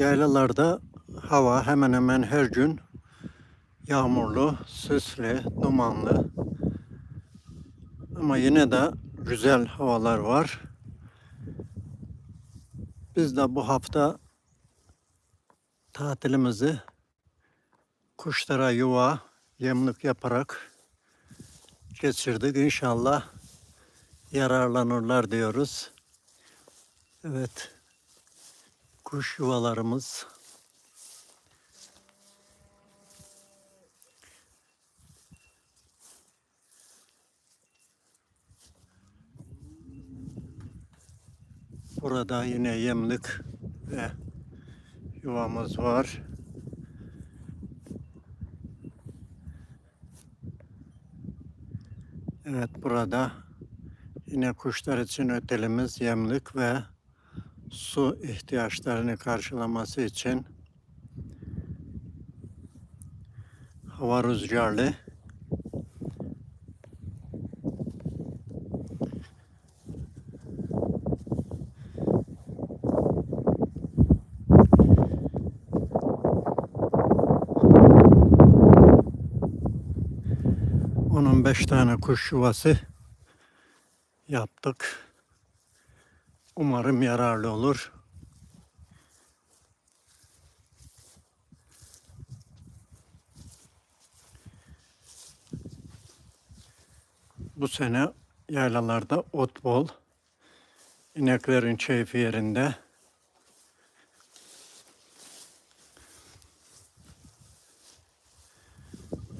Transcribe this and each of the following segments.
Yaylalarda hava hemen hemen her gün yağmurlu, sisli, dumanlı. Ama yine de güzel havalar var. Biz de bu hafta tatilimizi kuşlara yuva, yemlik yaparak geçirdik. İnşallah yararlanırlar diyoruz. Evet. Kuş yuvalarımız. Burada yine yemlik ve yuvamız var. Evet burada yine kuşlar için ötelimiz yemlik ve su ihtiyaçlarını karşılaması için hava rüzgarlı Onun beş tane kuş yuvası yaptık. Umarım yararlı olur. Bu sene yaylalarda ot bol. İneklerin keyfi yerinde.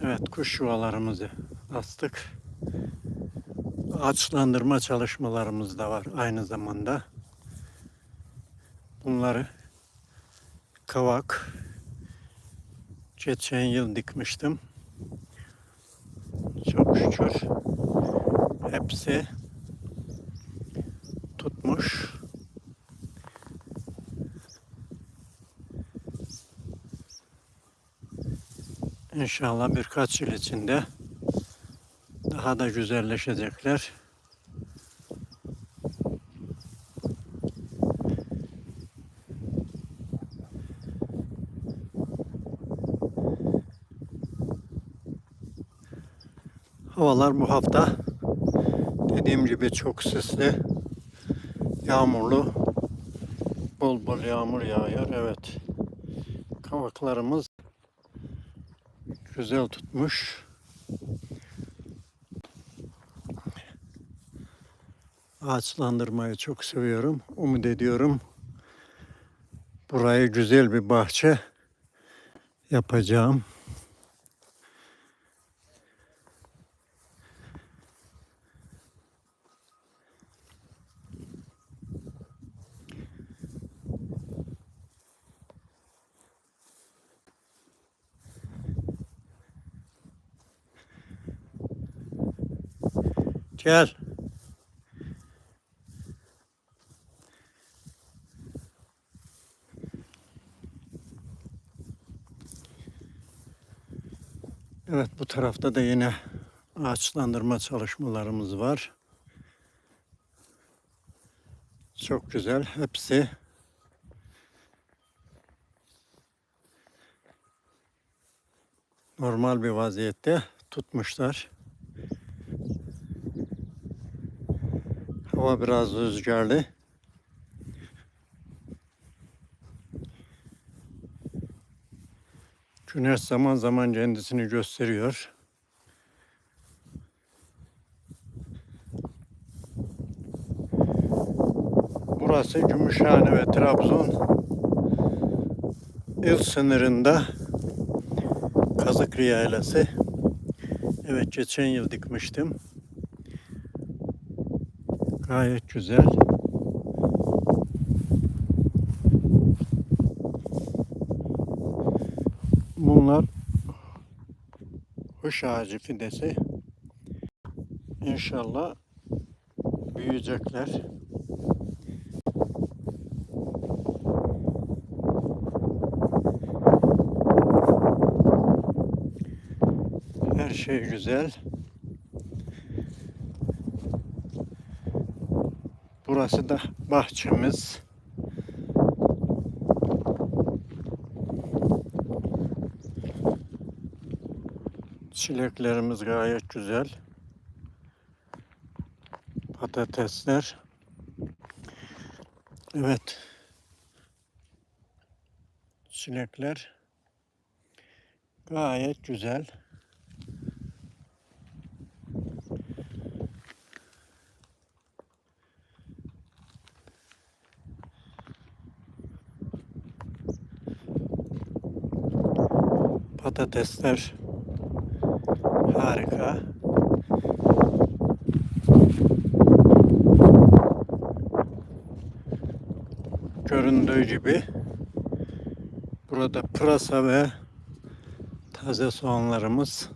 Evet kuş yuvalarımızı astık. Ağaçlandırma çalışmalarımız da var aynı zamanda. Bunları kavak geçen yıl dikmiştim. Çok şükür hepsi tutmuş. İnşallah birkaç yıl içinde daha da güzelleşecekler. Havalar bu hafta dediğim gibi çok sisli, yağmurlu, bol bol yağmur yağıyor. Evet, kavaklarımız güzel tutmuş. Ağaçlandırmayı çok seviyorum. Umut ediyorum. Burayı güzel bir bahçe yapacağım. Gel. Evet bu tarafta da yine ağaçlandırma çalışmalarımız var. Çok güzel. Hepsi normal bir vaziyette tutmuşlar. Hava biraz rüzgarlı. Güneş zaman zaman kendisini gösteriyor. Burası Gümüşhane ve Trabzon il sınırında Kazıklı Yaylası. Evet geçen yıl dikmiştim. Gayet güzel. Bunlar kuş ağacı fidesi. İnşallah büyüyecekler. Her şey güzel. Burası da bahçemiz. Çileklerimiz gayet güzel. Patatesler. Evet. Çilekler gayet güzel. Patatesler harika. Göründüğü gibi burada pırasa ve taze soğanlarımız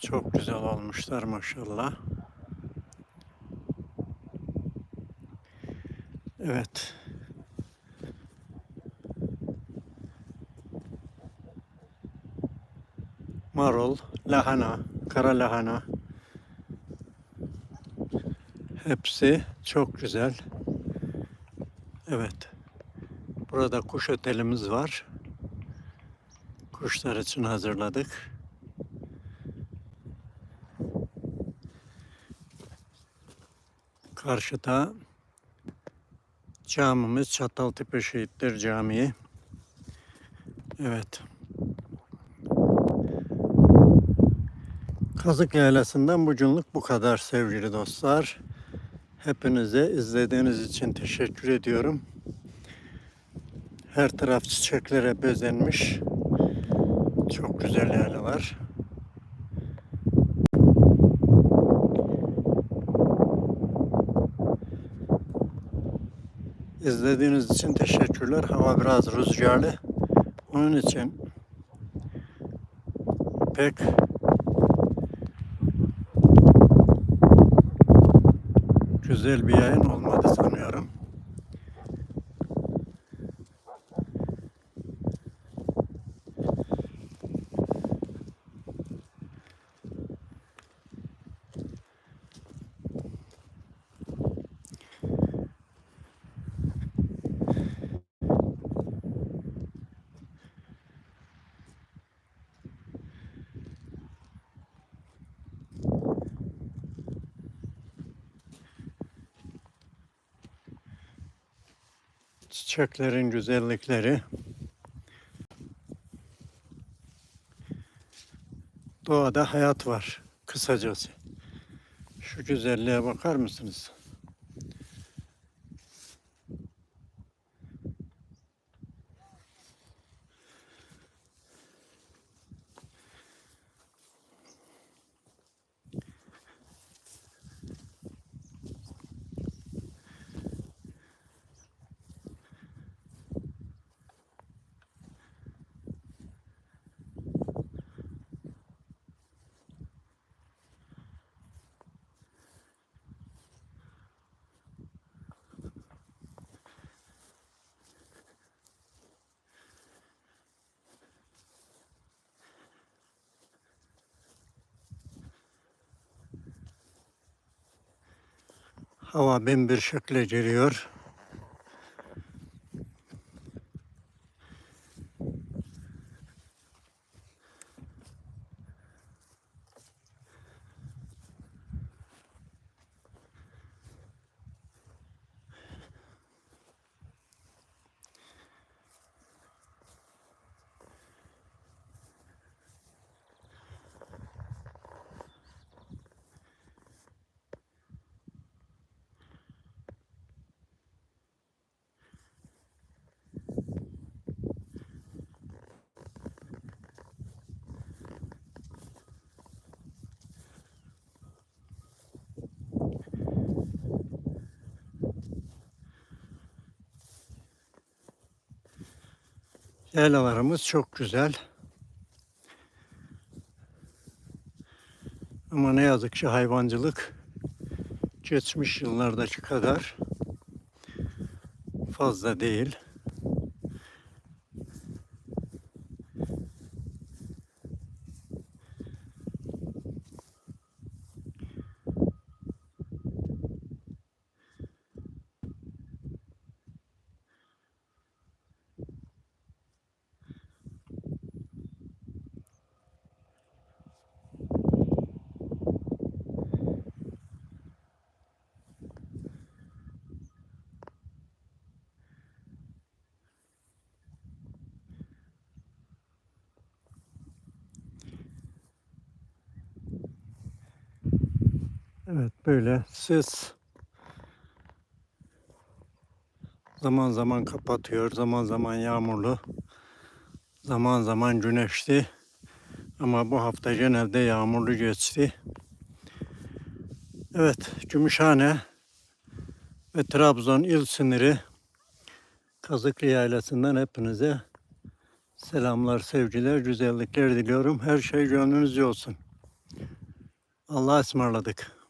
çok güzel olmuşlar maşallah. Evet. Marul, lahana, kara lahana. Hepsi çok güzel. Evet. Burada kuş otelimiz var. Kuşlar için hazırladık. Karşıda camimiz Çataltepe Şehitler Camii. Evet. Kazık Yaylası'ndan bugünlük bu kadar sevgili dostlar. Hepinize izlediğiniz için teşekkür ediyorum. Her taraf çiçeklere bezenmiş. Çok güzel yaylalar. İzlediğiniz için teşekkürler. Hava biraz rüzgarlı. Onun için pek güzel bir yayın olmadı sanıyorum. Çiçeklerin güzellikleri. Doğada hayat var kısacası. Şu güzelliğe bakar mısınız? Hava bin bir şekle geliyor. Yaylalarımız çok güzel. Ama ne yazık ki hayvancılık geçmiş yıllardaki kadar fazla değil. Evet böyle sis zaman zaman kapatıyor, zaman zaman yağmurlu, zaman zaman güneşli. Ama bu hafta genelde yağmurlu geçti. Evet, Gümüşhane ve Trabzon il sınırı Kazıklı Yaylası'ndan hepinize selamlar, sevgiler, güzellikler diliyorum. Her şey gönlünüzce olsun. Allah'a ısmarladık.